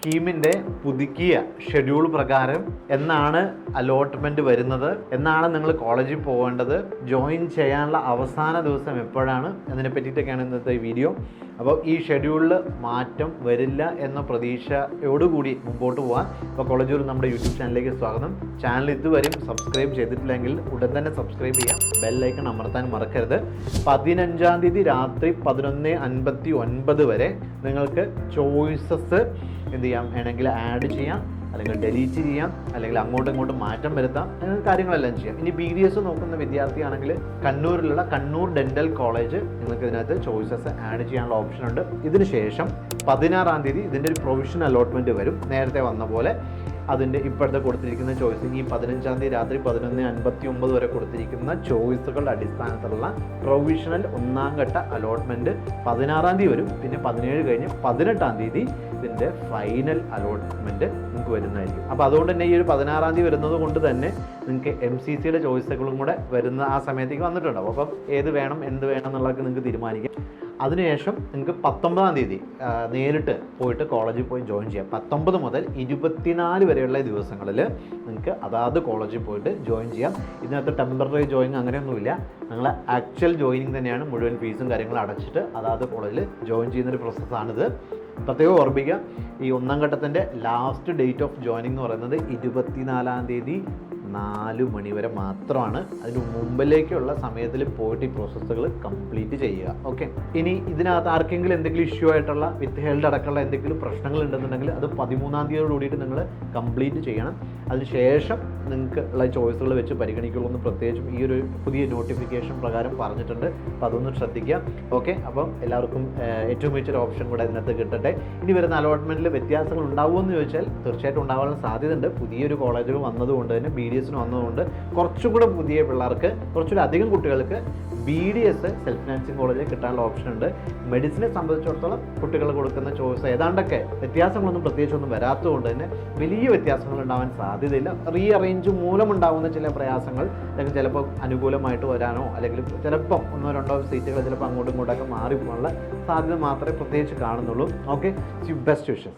സ്കീമിന്റെ പുതുക്കിയ ഷെഡ്യൂൾ പ്രകാരം എന്നാണ് അലോട്ട്മെന്റ് വരുന്നത്. എന്നാണ് നിങ്ങൾ കോളേജിൽ പോകേണ്ടത്. ജോയിൻ ചെയ്യാനുള്ള അവസാന ദിവസം എപ്പോഴാണ് എന്നതിനെ പറ്റിയിട്ടൊക്കെയാണ് ഇന്നത്തെ വീഡിയോ. അപ്പോൾ ഈ ഷെഡ്യൂളിൽ മാറ്റം വരില്ല എന്ന പ്രതീക്ഷയോടുകൂടി മുമ്പോട്ട് പോകാൻ അപ്പോൾ കോളേജ് ഒരു നമ്മുടെ യൂട്യൂബ് ചാനലിലേക്ക് സ്വാഗതം. ചാനൽ ഇതുവരെയും സബ്സ്ക്രൈബ് ചെയ്തിട്ടില്ലെങ്കിൽ ഉടൻ തന്നെ സബ്സ്ക്രൈബ് ചെയ്യാം. ബെല്ലൈക്കൺ അമർത്താൻ മറക്കരുത്. പതിനഞ്ചാം തീയതി രാത്രി പതിനൊന്ന് അൻപത്തി ഒൻപത് വരെ നിങ്ങൾക്ക് ചോയ്സസ് എന്ത് ചെയ്യാം? വേണമെങ്കിൽ ആഡ് ചെയ്യാം അല്ലെങ്കിൽ ഡെലീറ്റ് ചെയ്യാം അല്ലെങ്കിൽ അങ്ങോട്ടും ഇങ്ങോട്ടും മാറ്റം വരുത്താം അങ്ങനെ കാര്യങ്ങളെല്ലാം ചെയ്യാം. ഇനി ബി ഡി എസ് നോക്കുന്ന വിദ്യാർത്ഥിയാണെങ്കിൽ കണ്ണൂരിലുള്ള കണ്ണൂർ ഡെന്റൽ കോളേജ് നിങ്ങൾക്ക് ഇതിനകത്ത് ചോയ്സസ് ആഡ് ചെയ്യാനുള്ള ഓപ്ഷൻ ഉണ്ട്. ഇതിന് ശേഷം പതിനാറാം തീയതി ഇതിന്റെ ഒരു പ്രൊവിഷൻ അലോട്ട്മെന്റ് വരും. നേരത്തെ വന്ന പോലെ അതിന്റെ ഇപ്പോഴത്തെ കൊടുത്തിരിക്കുന്ന ചോയ്സ് ഈ പതിനഞ്ചാം തീയതി രാത്രി പതിനൊന്ന് അൻപത്തി ഒമ്പത് വരെ കൊടുത്തിരിക്കുന്ന ചോയ്സുകളുടെ അടിസ്ഥാനത്തിലുള്ള പ്രൊവിഷണൽ ഒന്നാം ഘട്ട അലോട്ട്മെന്റ് പതിനാറാം തീയതി വരും. പിന്നെ പതിനേഴ് കഴിഞ്ഞ് പതിനെട്ടാം തീയതി ഇതിന്റെ ഫൈനൽ അലോട്ട്മെന്റ് നിങ്ങൾക്ക് വരുന്നതായിരിക്കും. അപ്പോൾ അതുകൊണ്ട് തന്നെ ഈ ഒരു പതിനാറാം തീയതി വരുന്നത് കൊണ്ട് തന്നെ നിങ്ങൾക്ക് എം സി സിയുടെ ചോയ്സുകളും കൂടെ വരുന്ന ആ സമയത്തേക്ക് വന്നിട്ടുണ്ടാവും അപ്പം ഏത് വേണം എന്ത് വേണം എന്നുള്ളതൊക്കെ നിങ്ങൾക്ക് തീരുമാനിക്കാം. അതിനുശേഷം നിങ്ങൾക്ക് പത്തൊമ്പതാം തീയതി നേരിട്ട് പോയിട്ട് കോളേജിൽ പോയി ജോയിൻ ചെയ്യാം. പത്തൊമ്പത് മുതൽ ഇരുപത്തിനാല് വരെയുള്ള ദിവസങ്ങളിൽ നിങ്ങൾക്ക് അതാത് കോളേജിൽ പോയിട്ട് ജോയിൻ ചെയ്യാം. ഇതിനകത്ത് ടെമ്പററി ജോയിൻ അങ്ങനെയൊന്നുമില്ല. നിങ്ങൾ ആക്ച്വൽ ജോയിനിങ് തന്നെയാണ് മുഴുവൻ ഫീസും കാര്യങ്ങളും അടച്ചിട്ട് അതാത് കോളേജിൽ ജോയിൻ ചെയ്യുന്നൊരു പ്രോസസ്സാണിത് പ്രത്യേകം ഓർമ്മിക്കുക ഈ ഒന്നാം ഘട്ടത്തിന്റെ ലാസ്റ്റ് ഡേറ്റ് ഓഫ് ജോയിനിങ് എന്ന് പറയുന്നത് ഇരുപത്തിനാലാം തീയതി നാല് മണിവരെ മാത്രമാണ് അതിന് മുമ്പിലേക്കുള്ള സമയത്തിൽ പോയിട്ട് ഈ പ്രോസസ്സുകൾ കംപ്ലീറ്റ് ചെയ്യുക. ഓക്കെ ഇനി ഇതിനകത്ത് ആർക്കെങ്കിലും എന്തെങ്കിലും ഇഷ്യൂ ആയിട്ടുള്ള വിത്ത് ഹെൽഡ് അടക്കമുള്ള എന്തെങ്കിലും പ്രശ്നങ്ങൾ ഉണ്ടെന്നുണ്ടെങ്കിൽ അത് പതിമൂന്നാം തീയതിയോട് കൂടിയിട്ട് നിങ്ങൾ കംപ്ലീറ്റ് ചെയ്യണം. അതിനുശേഷം നിങ്ങൾക്ക് ഉള്ള ചോയ്സുകൾ വെച്ച് പരിഗണിക്കുള്ളൂ എന്ന് പ്രത്യേകിച്ചും ഈ ഒരു പുതിയ നോട്ടിഫിക്കേഷൻ പ്രകാരം പറഞ്ഞിട്ടുണ്ട്. അപ്പോൾ അതൊന്ന് ശ്രദ്ധിക്കുക. ഓക്കെ അപ്പം എല്ലാവർക്കും ഏറ്റവും മികച്ചൊരു ഓപ്ഷൻ കൂടെ ഇതിനകത്ത് കിട്ടട്ടെ. ഇനി വരുന്ന അലോട്ട്മെന്റിൽ വ്യത്യാസങ്ങൾ ഉണ്ടാവുമെന്ന് ചോദിച്ചാൽ തീർച്ചയായിട്ടും ഉണ്ടാവാനുള്ള സാധ്യതയുണ്ട്. പുതിയൊരു കോളേജുകൾ വന്നതുകൊണ്ട് തന്നെ ബി ഡി എസിന് വന്നതുകൊണ്ട് കുറച്ചും കൂടെ പുതിയ പിള്ളേർക്ക് കുറച്ചുകൂടി അധികം കുട്ടികൾക്ക് B D S self financing കോളേജിൽ കിട്ടാനുള്ള ഓപ്ഷൻ ഉണ്ട്. മെഡിസിനെ സംബന്ധിച്ചിടത്തോളം കുട്ടികൾ കൊടുക്കുന്ന ചോയ്സ് ഏതാണ്ടൊക്കെ വ്യത്യാസങ്ങളൊന്നും പ്രത്യേകിച്ചൊന്നും വരാത്തതുകൊണ്ട് തന്നെ വലിയ വ്യത്യാസങ്ങൾ ഉണ്ടാവാൻ സാധ്യതയില്ല. റീ അറേഞ്ച് മൂലമുണ്ടാകുന്ന ചില പ്രയാസങ്ങൾ അല്ലെങ്കിൽ ചിലപ്പോൾ അനുകൂലമായിട്ട് വരാനോ അല്ലെങ്കിൽ ചിലപ്പം ഒന്നോ രണ്ടോ സീറ്റുകൾ ചിലപ്പോൾ അങ്ങോട്ടും ഇങ്ങോട്ടൊക്കെ മാറി പോകാനുള്ള സാധ്യത മാത്രമേ പ്രത്യേകിച്ച് കാണുന്നുള്ളൂ. Okay best wishes